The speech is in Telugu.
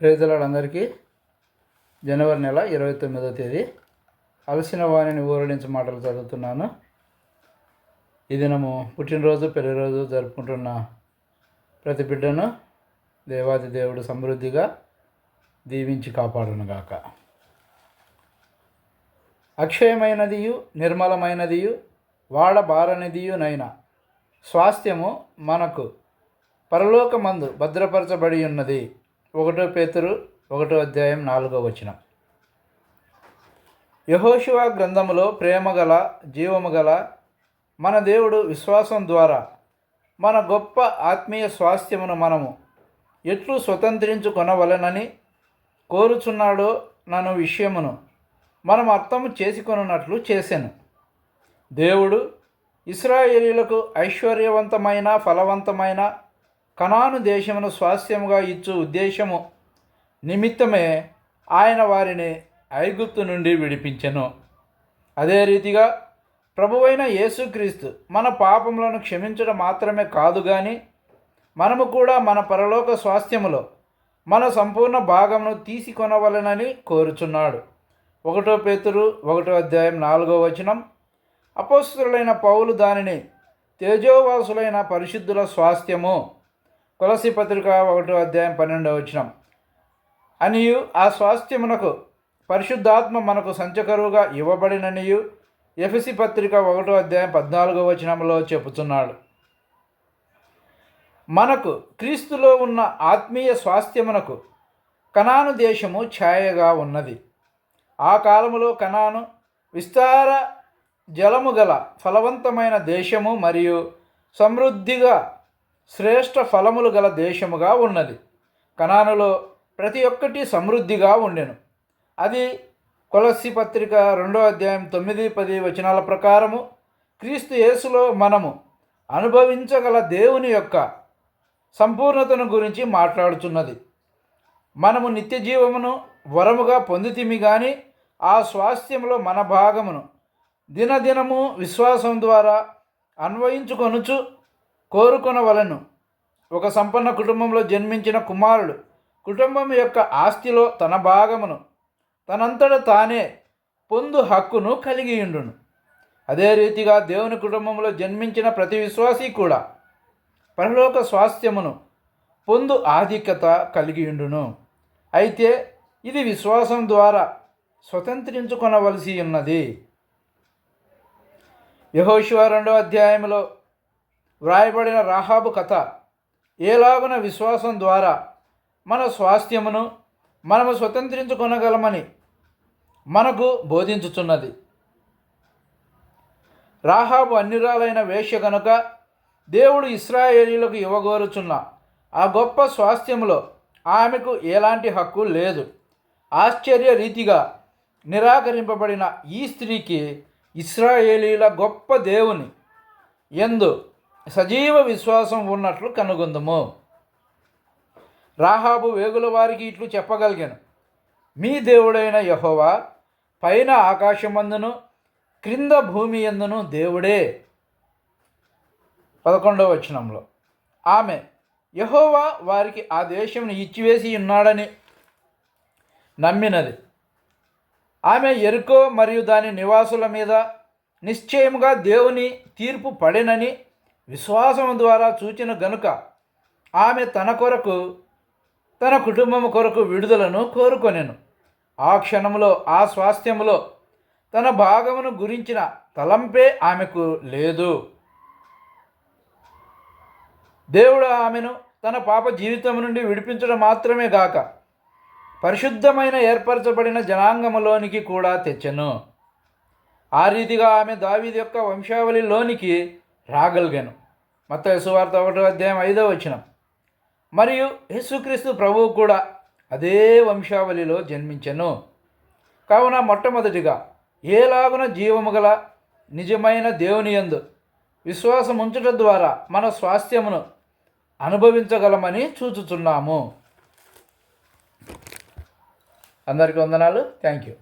ప్రేజలాడందరికీ జనవరి నెల ఇరవై తొమ్మిదో తేదీ. అలసిన వాణిని ఊరడించి మాటలు చదువుతున్నాను. ఈ దినము పుట్టినరోజు పెళ్ళిరోజు జరుపుకుంటున్న ప్రతి బిడ్డను దేవాది దేవుడు సమృద్ధిగా దీవించి కాపాడునుగాక. అక్షయమైనదియు నిర్మలమైనదియు వాడబారనిదియు నైనా స్వాస్థ్యము మనకు పరలోకమందు భద్రపరచబడి ఉన్నది. ఒకటో పేతురు ఒకటో అధ్యాయం నాలుగో వచనం. యహోశివ గ్రంథములో ప్రేమగల జీవము గల మన దేవుడు విశ్వాసం ద్వారా మన గొప్ప ఆత్మీయ స్వాస్థ్యమును మనము ఎట్లు స్వతంత్రించుకొనవలెనని కోరుచున్నాడో నన్ను విషయమును మనం అర్థం చేసుకొనున్నట్లు చేశాను దేవుడు ఇస్రాయేలీలకు ఐశ్వర్యవంతమైన ఫలవంతమైన కనాను దేశమును స్వాస్థ్యముగా ఇచ్చు ఉద్దేశము నిమిత్తమే ఆయన వారిని ఐగుప్తు నుండి విడిపించెను. అదే రీతిగా ప్రభువైన యేసుక్రీస్తు మన పాపములను క్షమించడం మాత్రమే కాదు కానీ మనము కూడా మన పరలోక స్వాస్థ్యములో మన సంపూర్ణ భాగమును తీసుకొనవలెనని కోరుచున్నాడు. ఒకటో పేతురు ఒకటో అధ్యాయం నాలుగో వచనం. అపోస్తులైన పౌలు దానిని తేజోవాసులైన పరిశుద్ధుల స్వాస్థ్యము కొలసి పత్రిక ఒకటో అధ్యాయం పన్నెండవ వచనం. అనియు ఆ స్వాస్థ్యమునకు పరిశుద్ధాత్మ మనకు సంచకరువుగా ఇవ్వబడిననియు ఎఫ్సి పత్రిక ఒకటో అధ్యాయం పద్నాలుగో వచనంలో చెబుతున్నాడు. మనకు క్రీస్తులో ఉన్న ఆత్మీయ స్వాస్థ్యమునకు కణాను దేశము ఛాయగా ఉన్నది. ఆ కాలములో కణాను విస్తార జలము గల ఫలవంతమైన దేశము మరియు సమృద్ధిగా శ్రేష్ఠ ఫలములు గల దేశముగా ఉన్నది. కనానులో ప్రతి ఒక్కటి సమృద్ధిగా ఉండెను. అది కొలసి పత్రిక రెండో అధ్యాయం తొమ్మిది పది వచనాల ప్రకారము క్రీస్తు యేసులో మనము అనుభవించగల దేవుని యొక్క సంపూర్ణతను గురించి మాట్లాడుచున్నది. మనము నిత్య జీవమును వరముగా పొందితిమి కానీ ఆ స్వాస్థ్యంలో మన భాగమును దినదినము విశ్వాసం ద్వారా అన్వయించుకొనుచు కోరుకొనవలను. ఒక సంపన్న కుటుంబంలో జన్మించిన కుమారుడు కుటుంబం యొక్క ఆస్తిలో తన భాగమును తనంతట తానే పొందు హక్కును కలిగి ఉండును అదే రీతిగా దేవుని కుటుంబంలో జన్మించిన ప్రతి విశ్వాసి కూడా పరలోక స్వాస్థ్యమును పొందు ఆధిక్యత కలిగి ఉండును అయితే ఇది విశ్వాసం ద్వారా స్వతంత్రించుకొనవలసి ఉన్నది. యహోశివ రెండో అధ్యాయంలో వ్రాయబడిన రాహాబు కథ ఏలాగున విశ్వాసం ద్వారా మన స్వాస్థ్యమును మనము స్వతంత్రించుకొనగలమని మనకు బోధించుచున్నది. రాహాబు అన్యురాలైన వేష్య కనుక దేవుడు ఇస్రాయేలీలకు ఇవ్వగోరుచున్న ఆ గొప్ప స్వాస్థ్యంలో ఆమెకు ఎలాంటి హక్కు లేదు. ఆశ్చర్య రీతిగా నిరాకరింపబడిన ఈ స్త్రీకి ఇస్రాయేలీల గొప్ప దేవుని ఎందు సజీవ విశ్వాసం ఉన్నట్లు కనుగొందము. రాహాబు వేగుల వారికి ఇట్లు చెప్పగలిగాను. మీ దేవుడైన యహోవా పైన ఆకాశమందును క్రింద భూమి ఎందును దేవుడే. పదకొండవ వచనంలో ఆమె యహోవా వారికి ఆ దేశంను ఇచ్చివేసి ఉన్నాడని నమ్మినది. ఆమె ఎరుకో మరియు దాని నివాసుల మీద నిశ్చయముగా దేవుని తీర్పు పడినని విశ్వాసం ద్వారా చూచిన గనుక ఆమె తన కొరకు తన కుటుంబం కొరకు విడుదలను కోరుకొనెను. ఆ క్షణంలో ఆ స్వాస్థ్యములో తన భాగమును గురించిన తలంపే ఆమెకు లేదు. దేవుడు ఆమెను తన పాప జీవితం నుండి విడిపించడం మాత్రమే గాక పరిశుద్ధమైన ఏర్పరచబడిన జనాంగములోనికి కూడా తెచ్చెను. ఆ రీతిగా ఆమె దావీది యొక్క వంశావళిలోనికి రాగలిగాను. మత యశువార్త ఒకటో అధ్యాయం ఐదో వచనం. మరియు యేసుక్రీస్తు ప్రభువు కూడా అదే వంశావళిలో జన్మించెను. కావున మొట్టమొదటిగా ఏలాగున జీవము గల నిజమైన దేవుని యందు విశ్వాసం ఉంచడం ద్వారా మన స్వాస్థ్యమును అనుభవించగలమని చూచుచున్నాము. అందరికీ వందనాలు. Thank you.